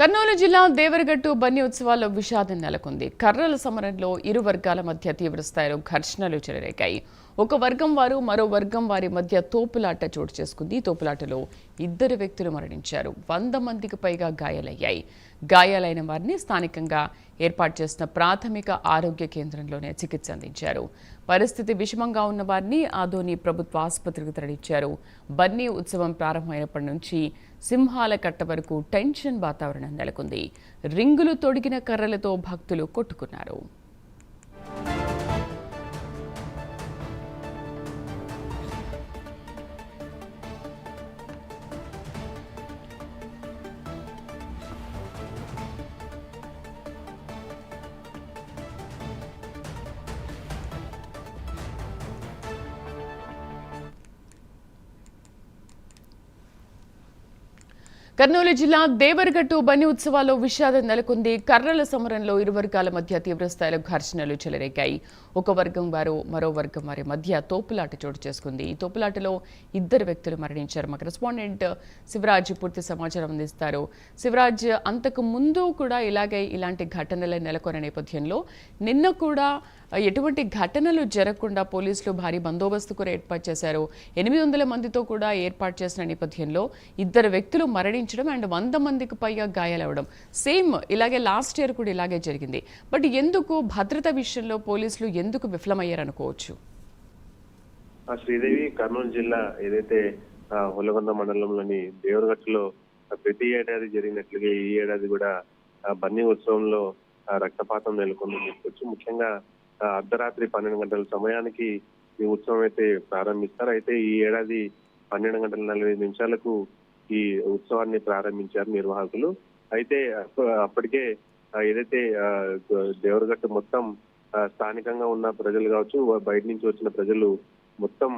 కర్నూలు జిల్లా దేవరగట్టు బన్నీ ఉత్సవాల్లో విషాదం నెలకొంది. కర్రల సమరంలో ఇరు వర్గాల మధ్య తీవ్ర స్థాయిలో ఘర్షణలు చెలరేగాయి. ఒక వర్గం వారు మరో వర్గం వారి మధ్య తోపులాట చోటు చేసుకుంది. తోపులాటలో ఇద్దరు వ్యక్తులు మరణించారు. వంద మందికి పైగా గాయాలయ్యాయి. గాయాలైన వారిని స్థానికంగా ఏర్పాటు చేసిన ప్రాథమిక ఆరోగ్య కేంద్రంలోనే చికిత్స అందించారు. పరిస్థితి విషమంగా ఉన్న వారిని ఆదోని ప్రభుత్వ ఆసుపత్రికి తరలించారు. బన్నీ ఉత్సవం ప్రారంభమైనప్పటి నుంచి సింహాల కట్ట వరకు టెన్షన్ వాతావరణం నెలకొంది. రింగులు తొడిగిన కర్రలతో భక్తులు కొట్టుకున్నారు. కర్నూలు జిల్లా దేవరగట్టు బన్ని ఉత్సవాల్లో విషాదం నెలకొంది. కర్రల సమరంలో ఇరు వర్గాల మధ్య తీవ్రస్థాయిలో ఘర్షణలు చెలరేగాయి. ఒక వర్గం వారు మరో వర్గం వారి మధ్య తోపులాట చోటు చేసుకుంది. ఈ తోపులాటలో ఇద్దరు వ్యక్తులు మరణించారు. మా కరెస్పాండెంట్ శివరాజ్ పూర్తి సమాచారం అందిస్తారు. శివరాజ్ అంతకు ముందు కూడా ఇలాగే ఇలాంటి ఘటనలు నెలకొన్న నేపథ్యంలో నిన్న కూడా ఎటువంటి ఘటనలు జరగకుండా పోలీసులు భారీ బందోబస్తు కూడా ఏర్పాటు చేశారు. ఎనిమిది వందల మందితో కూడా ఏర్పాటు చేసిన నేపథ్యంలో ఇద్దరు వ్యక్తులు మరణించారు. మరణించడం అండ్ వంద మందికి పైగా గాయాలవడం సేమ్ ఇలాగే లాస్ట్ ఇయర్ కూడా ఇలాగే జరిగింది. బట్ ఎందుకు భద్రత విషయంలో పోలీసులు ఎందుకు విఫలమయ్యారనుకోవచ్చు? ఆ శ్రీదేవి కర్నూలు జిల్లా ఏదైతే ఆ, హొలగొంద మండలంలోని దేవరగట్టులో ప్రతి ఏడాది జరిగినట్లుగా ఈ ఏడాది కూడా బన్నీ ఉత్సవంలో రక్తపాతం నెలకొందని చెప్పొచ్చు. ముఖ్యంగా అర్ధరాత్రి పన్నెండు గంటల సమయానికి ఈ ఉత్సవం అయితే ప్రారంభిస్తారు. అయితే ఈ ఏడాది పన్నెండు గంటల నలభై నిమిషాలకు ఈ ఉత్సవాన్ని ప్రారంభించారు నిర్వాహకులు. అయితే అప్పటికే ఏదైతే దేవరగట్ట దేవరగట్టు మొత్తం స్థానికంగా ఉన్న ప్రజలు కావచ్చు బయట నుంచి వచ్చిన ప్రజలు మొత్తం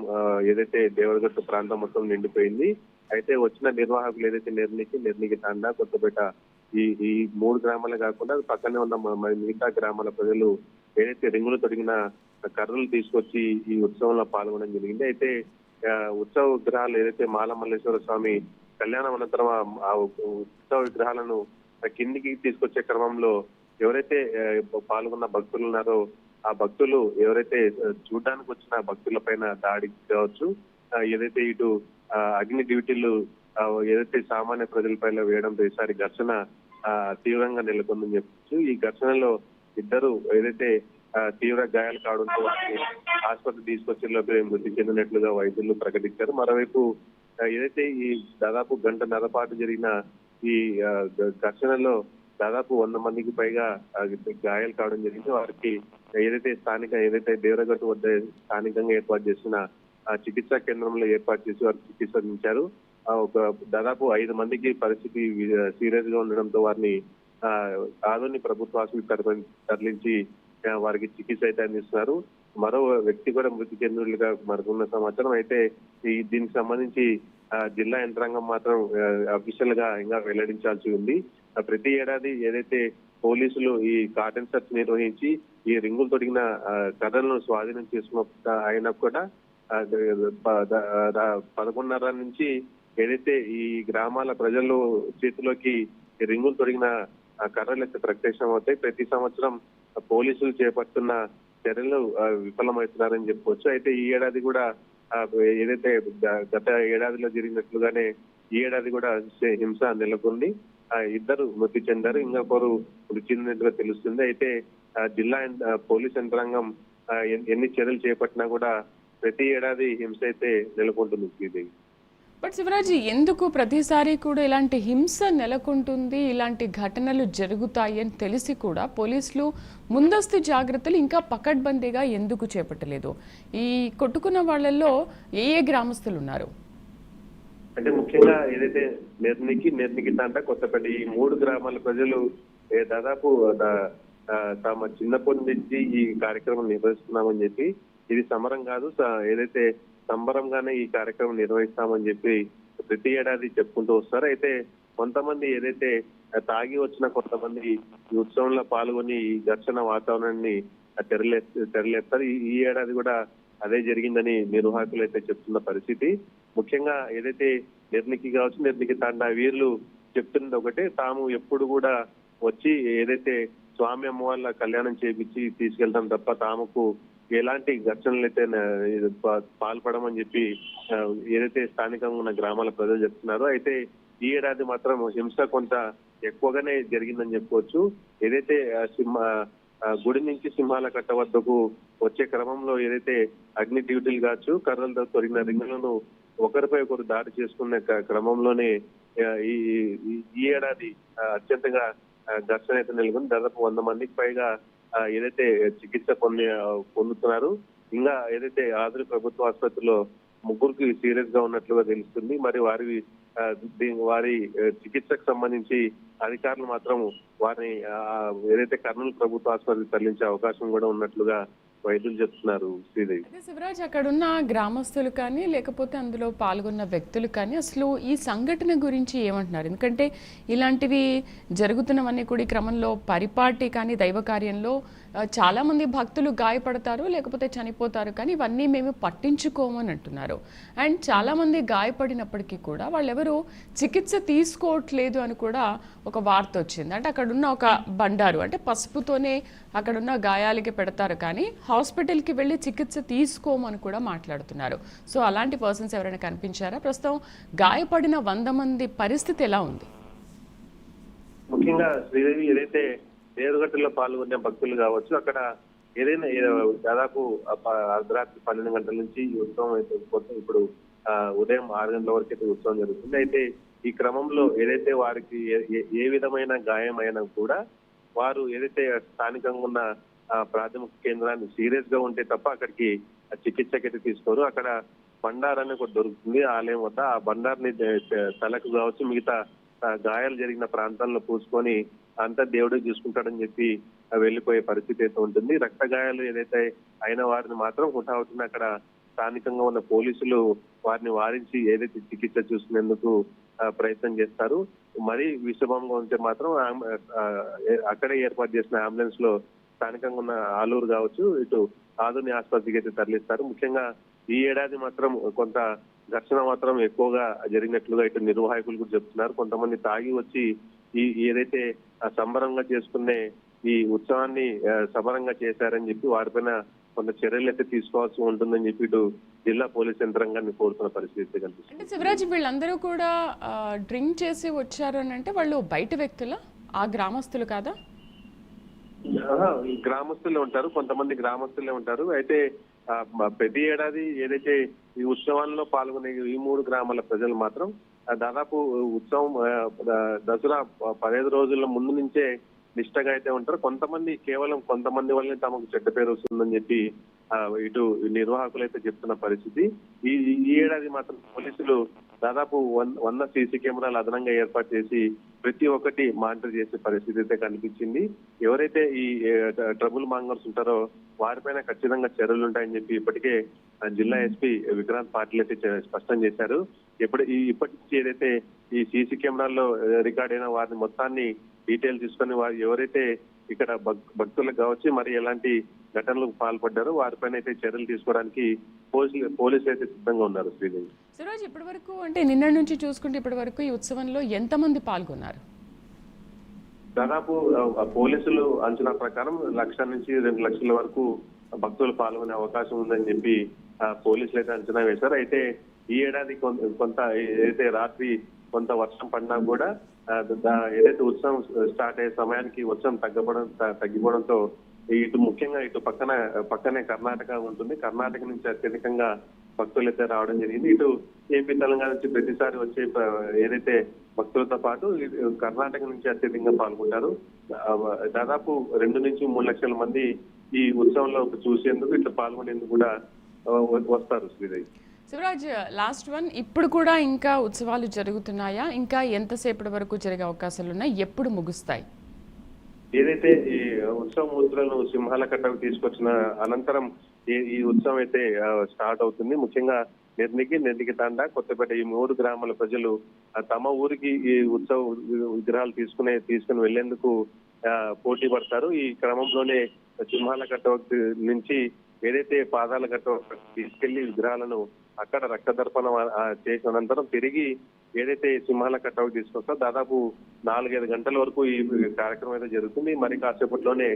ఏదైతే దేవరగట్టు ప్రాంతం మొత్తం నిండిపోయింది. అయితే వచ్చిన నిర్వాహకులు ఏదైతే నిర్నికి నిర్నికి తాండా కొత్తపేట ఈ ఈ మూడు గ్రామాలే కాకుండా పక్కనే ఉన్న మిగతా గ్రామాల ప్రజలు ఏదైతే రింగులు తొడిగిన కర్రలు తీసుకొచ్చి ఈ ఉత్సవంలో పాల్గొనడం జరిగింది. అయితే ఉత్సవ విగ్రహాలు ఏదైతే మాలమల్లేశ్వర స్వామి కళ్యాణం అనంతరం ఆ- ఉత్సవ విగ్రహాలను కిందికి తీసుకొచ్చే క్రమంలో ఎవరైతే పాల్గొన్న భక్తులు ఉన్నారో ఆ భక్తులు ఎవరైతే చూడడానికి వచ్చిన భక్తుల పైన దాడి కావచ్చు ఏదైతే ఇటు ఆ, అగ్ని డ్యూటీలు ఏదైతే సామాన్య ప్రజలపైన వేయడంతో ఈసారి ఘర్షణ ఆ, తీవ్రంగా నెలకొందని చెప్పచ్చు. ఈ ఘర్షణలో ఇద్దరు ఏదైతే తీవ్ర గాయాలు కావడంతో వారిని ఆసుపత్రి తీసుకొచ్చే లోపల మృతి చెందినట్లుగా వైద్యులు ప్రకటించారు. మరోవైపు ఏదైతే ఈ దాదాపు గంటన్నర పాటు జరిగిన ఈ ఘర్షణలో దాదాపు వంద మందికి పైగా గాయాలు కావడం జరిగింది. వారికి ఏదైతే స్థానిక ఏదైతే దేవరగట్టు వద్ద స్థానికంగా ఏర్పాటు చేసిన ఆ చికిత్సా కేంద్రంలో ఏర్పాటు చేసి వారికి చికిత్స అందించారు. ఒక దాదాపు ఐదు మందికి పరిస్థితి సీరియస్గా ఉండడంతో వారిని ఆ, ఆదోని ప్రభుత్వ ఆసుపత్రి తరలించి వారికి చికిత్స అయితే అందిస్తున్నారు. మరో వ్యక్తి కూడా మృతి చెందినట్లుగా మనకున్న సమాచారం. అయితే ఈ దీనికి సంబంధించి జిల్లా యంత్రాంగం మాత్రం అఫీషియల్గా ఇంకా వెల్లడించాల్సి ఉంది. ప్రతి ఏడాది ఏదైతే పోలీసులు ఈ కాటన్ సర్చ్ నిర్వహించి ఈ రింగులు తొడిగిన కథలను స్వాధీనం చేసుకున్న అయినా కూడా పదకొండున్నర నుంచి ఏదైతే ఈ గ్రామాల ప్రజలు చేతిలోకి రింగులు తొడిగిన ఆ, కర్రలు అయితే ప్రత్యక్షం అవుతాయి ప్రతి సంవత్సరం పోలీసులు చేపడుతున్న చర్యలు విఫలమవుతున్నారని చెప్పవచ్చు అయితే ఈ ఏడాది కూడా ఏదైతే గత ఏడాదిలో జరిగినట్లుగానే ఈ ఏడాది కూడా హింస- నెలకొంది. ఆ, ఇద్దరు మృతి చెందారు. ఇంకొకరు మృతి చెందినట్టుగా తెలుస్తుంది. అయితే ఆ, జిల్లా పోలీస్ యంత్రాంగం ఎన్ని చర్యలు చేపట్టినా కూడా ప్రతి ఏడాది హింస అయితే నెలకొంటుంది శ్రీదేవి. బట్ శివరాజ్ ఎందుకు ప్రతిసారి కూడా ఇలాంటి హింస నెలకొంటుంది ఇలాంటి ఘటనలు జరుగుతాయి అని తెలిసి కూడా పోలీసులు ముందస్తు జాగ్రత్తలు ఇంకా పకడ్బందీగా ఎందుకు చేపట్టలేదు? ఈ కొట్టుకున్న వాళ్ళల్లో ఏ ఏ గ్రామస్తులు ఉన్నారు? అంటే ముఖ్యంగా ఏదైతే నిర్నికి నిర్నికి తాంట కొత్తపేట ఈ మూడు గ్రామాల ప్రజలు దాదాపు తమ చిన్నప్పటి నుంచి ఈ కార్యక్రమం నిర్వహిస్తున్నామని చెప్పి ఇది సమరం కాదు. ఏదైతే సంబరంగానే ఈ కార్యక్రమం నిర్వహిస్తామని చెప్పి ప్రతి ఏడాది చెప్పుకుంటూ వస్తారు. అయితే కొంతమంది ఏదైతే తాగి వచ్చిన కొంతమంది ఈ ఉత్సవంలో పాల్గొని ఈ ఘర్షణ వాతావరణాన్ని తెరలే తెరలేస్తారు. ఈ- ఏడాది కూడా అదే జరిగిందని నిర్వాహకులు అయితే చెప్తున్న పరిస్థితి. ముఖ్యంగా ఏదైతే నిర్నికి కావచ్చు నిర్నికి తాండా వీరులు చెప్తున్నది ఒకటే. తాము ఎప్పుడు కూడా వచ్చి ఏదైతే స్వామి అమ్మవార్ల కళ్యాణం చేపించి తీసుకెళ్తాం తప్ప తాముకు ఎలాంటి ఘర్షణలు అయితే పాల్పడమని చెప్పి ఏదైతే స్థానికంగా ఉన్న గ్రామాల ప్రజలు చెప్తున్నారో అయితే ఈ ఏడాది మాత్రం హింస కొంత ఎక్కువగానే జరిగిందని చెప్పుకోవచ్చు. ఏదైతే సింహ గుడి నుంచి సింహాల కట్ట వద్దకు వచ్చే క్రమంలో ఏదైతే అగ్ని డ్యూటీలు కావచ్చు కర్రలతో తొరిగిన రింగులను ఒకరిపై ఒకరు దాడి చేసుకునే క్రమంలోనే ఈ ఈ- ఏడాది అత్యంతగా ఘర్షణ అయితే నెలకొని దాదాపు వంద మందికి పైగా ఏదైతే చికిత్స పొంది పొందుతున్నారు ఇంకా ఏదైతే ఆధునిక ప్రభుత్వ ఆసుపత్రిలో ముగ్గురికి సీరియస్గా ఉన్నట్లుగా తెలుస్తుంది మరి వారి వారి చికిత్సకు సంబంధించి అధికారులు మాత్రం వారిని ఏదైతే కర్నూలు ప్రభుత్వ ఆసుపత్రికి తరలించే అవకాశం కూడా ఉన్నట్లుగా వైద్యులు చెప్తున్నారు శ్రీదేవి. అదే శివరాజ్ అక్కడున్న గ్రామస్తులు కానీ లేకపోతే అందులో పాల్గొన్న వ్యక్తులు కానీ అసలు ఈ సంఘటన గురించి ఏమంటున్నారు? ఎందుకంటే ఇలాంటివి జరుగుతున్నవన్నీ కూడా క్రమంలో పరిపాటి కానీ దైవ కార్యంలో చాలా మంది భక్తులు గాయపడతారు లేకపోతే చనిపోతారు కానీ ఇవన్నీ మేము పట్టించుకోమని అంటున్నారు. అండ్ చాలా మంది గాయపడినప్పటికీ కూడా వాళ్ళెవరు చికిత్స తీసుకోవట్లేదు అని కూడా ఒక వార్త వచ్చింది. అంటే అక్కడున్న ఒక బండారు అంటే పసుపుతోనే అక్కడున్న గాయాలకి పెడతారు కానీ హాస్పిటల్కి వెళ్ళి చికిత్స తీసుకోమని కూడా మాట్లాడుతున్నారు. సో అలాంటి పర్సన్స్ ఎవరైనా కనిపించారా? ప్రస్తుతం గాయపడిన వంద మంది పరిస్థితి ఎలా ఉంది? ముఖ్యంగా శ్రీదేవి ఏదైతే నేరుగట్టులో పాల్గొనే భక్తులు కావచ్చు అక్కడ ఏదైనా దాదాపు అర్ధరాత్రి పన్నెండు గంటల నుంచి ఈ ఉత్సవం అయితే కోసం ఇప్పుడు ఉదయం ఆరు గంటల వరకు అయితే ఉత్సవం జరుగుతుంది. అయితే ఈ క్రమంలో ఏదైతే వారికి ఏ- ఏ- విధమైన గాయం అయినా కూడా వారు ఏదైతే స్థానికంగా ఉన్న ప్రాథమిక కేంద్రాన్ని సీరియస్గా ఉంటే తప్ప అక్కడికి చికిత్సకైతే అయితే తీసుకోరు. అక్కడ బండార్ అనేది ఒకటి దొరుకుతుంది. ఆలయం వద్ద ఆ బండార్ని తలకు కావచ్చు మిగతా గాయాలు జరిగిన ప్రాంతాల్లో పూసుకొని అంతా దేవుడే చూసుకుంటాడని చెప్పి వెళ్ళిపోయే పరిస్థితి అయితే ఉంటుంది. రక్త గాయాలు ఏదైతే అయిన వారిని మాత్రం హుటాహుటిన అక్కడ స్థానికంగా ఉన్న పోలీసులు వారిని వారించి ఏదైతే చికిత్స చూసుకునేందుకు ప్రయత్నం చేస్తారు. మరీ విషమంగా ఉంటే మాత్రం ఆ, అక్కడే ఏర్పాటు చేసిన అంబులెన్స్లో స్థానికంగా ఉన్న ఆలూరు కావచ్చు ఇటు ఆధుని ఆసుపత్రికి అయితే తరలిస్తారు. ముఖ్యంగా ఈ ఏడాది మాత్రం కొంత ఘర్షణ మాత్రం ఎక్కువగా జరిగినట్లుగా ఇటు నిర్వాహకులు కూడా చెప్తున్నారు. కొంతమంది తాగి వచ్చి ఈ ఏదైతే సంబరంగా చేసుకునే ఈ ఉత్సవాన్ని సమరంగా చేశారని చెప్పి వారిపైన కొంత చర్యలు అయితే తీసుకోవాల్సి ఉంటుందని చెప్పి ఇటు జిల్లా పోలీస్ యంత్రాంగాన్ని కోరుతున్న పరిస్థితి కనిపిస్తుంది. అంటే శివరాజ్ వీళ్ళందరూ కూడా డ్రింక్ చేసి వచ్చారు అని అంటే వాళ్ళు బయట వ్యక్తుల? ఆ గ్రామస్తులు కాదా? ఈ గ్రామస్తులే ఉంటారు కొంతమంది గ్రామస్తులే ఉంటారు. అయితే ప్రతి ఏడాది ఏదైతే ఈ ఉత్సవాల్లో పాల్గొనే ఈ మూడు గ్రామాల ప్రజలు మాత్రం దాదాపు ఉత్సవం దసరా పదిహేను పదహైదు రోజుల ముందు నుంచే నిష్టగా అయితే ఉంటారు. కొంతమంది కేవలం కొంతమంది వల్లనే తమకు చెడ్డ పేరు వస్తుందని చెప్పి ఇటు నిర్వాహకులు అయితే చెప్తున్న పరిస్థితి. ఈ ఈ ఏడాది మాత్రం పోలీసులు దాదాపు వన్- వంద సీసీ కెమెరాలు అదనంగా ఏర్పాటు చేసి ప్రతి ఒక్కటి మానిటర్ చేసే పరిస్థితి అయితే కనిపించింది. ఎవరైతే ఈ ట్రబుల్ మాంగర్స్ ఉంటారో వారిపైన ఖచ్చితంగా చర్యలు ఉంటాయని చెప్పి ఇప్పటికే జిల్లా ఎస్పీ విక్రాంత్ పాటిల్ అయితే స్పష్టం చేశారు. ఎప్పుడు ఈ ఇప్పటి నుంచి ఏదైతే ఈ సీసీ కెమెరాల్లో రికార్డ్ అయిన వారిని మొత్తాన్ని డీటెయిల్ తీసుకొని వారు ఎవరైతే ఇక్కడ భక్- భక్తులకు కావచ్చు మరి ఎలాంటి ఘటనలకు పాల్పడ్డారో వారిపైన అయితే చర్యలు తీసుకోవడానికి పోలీసులు పోలీసులు అయితే సిద్ధంగా ఉన్నారు శ్రీదేవి. సురోజ్ ఇప్పటి వరకు అంటే నిన్న నుంచి చూసుకుంటే ఇప్పటి వరకు ఈ ఉత్సవంలో ఎంతమంది పాల్గొన్నారు? దాదాపు పోలీసులు అంచనా ప్రకారం లక్ష నుంచి రెండు లక్షల వరకు భక్తులు పాల్గొనే అవకాశం ఉందని చెప్పి ఆ, పోలీసులు అయితే అంచనా వేశారు. అయితే ఈ ఏడాది కొంత ఏదైతే రాత్రి కొంత వర్షం పడినా కూడా ఏదైతే ఉత్సవం స్టార్ట్ అయ్యే సమయానికి వర్షం తగ్గపడం తగ్గిపోవడంతో ఇటు ముఖ్యంగా ఇటు పక్కన పక్కనే కర్ణాటక ఉంటుంది. కర్ణాటక నుంచి అత్యధికంగా భక్తులు అయితే రావడం జరిగింది. ఇటు ఏపీ తెలంగాణ నుంచి ప్రతిసారి వచ్చే ఏదైతే భక్తులతో పాటు కర్ణాటక నుంచి అత్యధికంగా పాల్గొంటారు. దాదాపు రెండు నుంచి మూడు లక్షల మంది ఈ ఉత్సవంలో చూసేందుకు ఇట్లా పాల్గొనేందుకు కూడా వస్తారు శ్రీదేవి. Shivraj last one. ఇప్పుడు కూడా ఇంకా ఉత్సవాలు జరుగుతున్నాయా? ఇంకా ఎంతసేపటి వరకు జరిగే అవకాశాలు ఉన్నాయి? ఎప్పుడు ముగుస్తాయి? ఏదైతే ఈ ఉత్సవ మూర్తులను సింహాల కట్టకు తీసుకొచ్చిన అనంతరం ఈ ఉత్సవం అయితే స్టార్ట్ అవుతుంది. ముఖ్యంగా నిర్నికి నిర్నికి తండ కొత్తపేట ఈ మూడు గ్రామాల ప్రజలు తమ ఊరికి ఈ ఉత్సవ విగ్రహాలు తీసుకునే తీసుకుని వెళ్ళేందుకు పోటీ పడతారు. ఈ క్రమంలోనే సింహాల కట్ట నుంచి ఏదైతే పాదాల కట్ట తీసుకెళ్ళి విగ్రహాలను అక్కడ రక్తదర్పణ చేసిన అనంతరం తిరిగి ఏదైతే సింహాల కట్అవుట్ తీసుకొస్తా దాదాపు నాలుగైదు గంటల వరకు ఈ కార్యక్రమం అయితే జరుగుతుంది. మరి కాసేపట్లోనే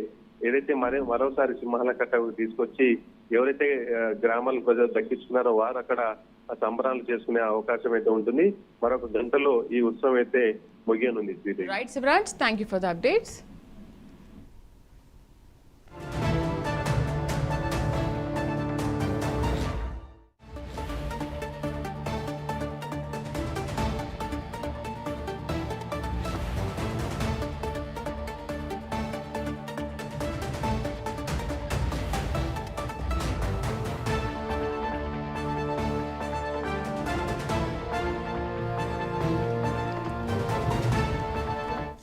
ఏదైతే మరి మరోసారి సింహాల కట్అవుట్ తీసుకొచ్చి ఎవరైతే గ్రామాల ప్రజలు దక్కించుకున్నారో వారు అక్కడ సంబరాలు చేసుకునే అవకాశం అయితే ఉంటుంది. మరొక గంటలో ఈ ఉత్సవం అయితే ముగియనుంది. Right Shivaraj thank you for the updates